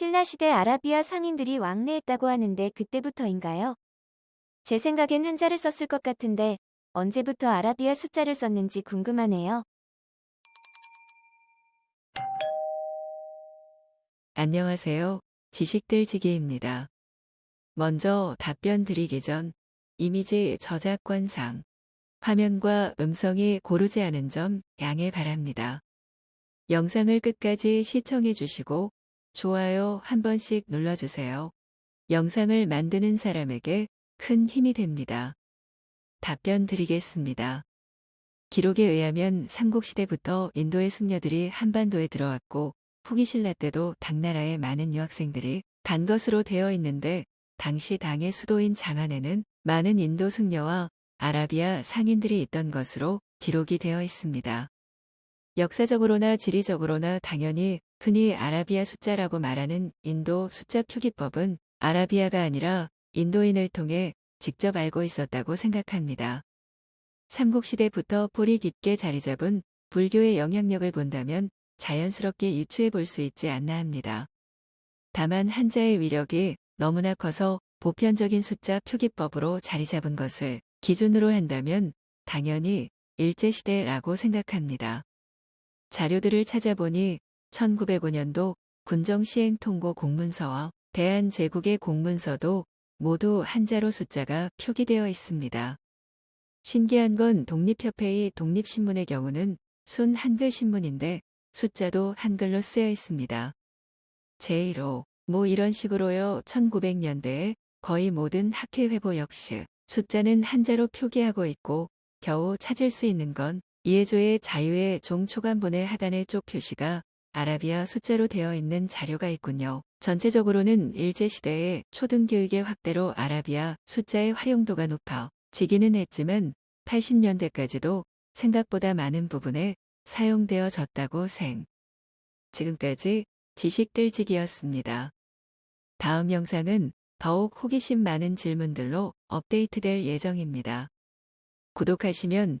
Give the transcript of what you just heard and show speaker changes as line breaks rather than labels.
신라시대 아라비아 상인들이 왕래했다고 하는데 그때부터인가요? 제 생각엔 한자를 썼을 것 같은데 언제부터 아라비아 숫자를 썼는지 궁금하네요.
안녕하세요. 지식들지기입니다. 먼저 답변 드리기 전 이미지 저작권상 화면과 음성이 고르지 않은 점 양해 바랍니다. 영상을 끝까지 시청해 주시고 좋아요 한 번씩 눌러주세요. 영상을 만드는 사람에게 큰 힘이 됩니다. 답변 드리겠습니다. 기록에 의하면 삼국시대부터 인도의 숙녀들이 한반도에 들어왔고 후기 신라 때도 당나라의 많은 유학생들이 간 것으로 되어 있는데 당시 당의 수도인 장안에는 많은 인도 승려와 아라비아 상인들이 있던 것으로 기록이 되어 있습니다. 역사적으로나 지리적으로나 당연히 흔히 아라비아 숫자라고 말하는 인도 숫자 표기법은 아라비아가 아니라 인도인을 통해 직접 알고 있었다고 생각합니다. 삼국시대부터 뿌리 깊게 자리 잡은 불교의 영향력을 본다면 자연스럽게 유추해 볼 수 있지 않나 합니다. 다만 한자의 위력이 너무나 커서 보편적인 숫자 표기법으로 자리 잡은 것을 기준으로 한다면 당연히 일제시대라고 생각합니다. 자료들을 찾아보니 1905년도 군정시행통고 공문서와 대한제국의 공문서도 모두 한자로 숫자가 표기되어 있습니다. 신기한 건 독립협회의 독립신문의 경우는 순 한글 신문인데 숫자도 한글로 쓰여 있습니다. 제1호, 뭐 이런 식으로요. 1900년대에 거의 모든 학회 회보 역시 숫자는 한자로 표기하고 있고 겨우 찾을 수 있는 건 이해조의 자유의 종 초간본의 하단의 쪽 표시가 아라비아 숫자로 되어 있는 자료가 있군요. 전체적으로는 일제시대의 초등교육의 확대로 아라비아 숫자의 활용도가 높아 지기는 했지만 80년대까지도 생각보다 많은 부분에 사용되어졌다고 생. 지금까지 지식들지기였습니다. 다음 영상은 더욱 호기심 많은 질문들로 업데이트될 예정입니다. 구독하시면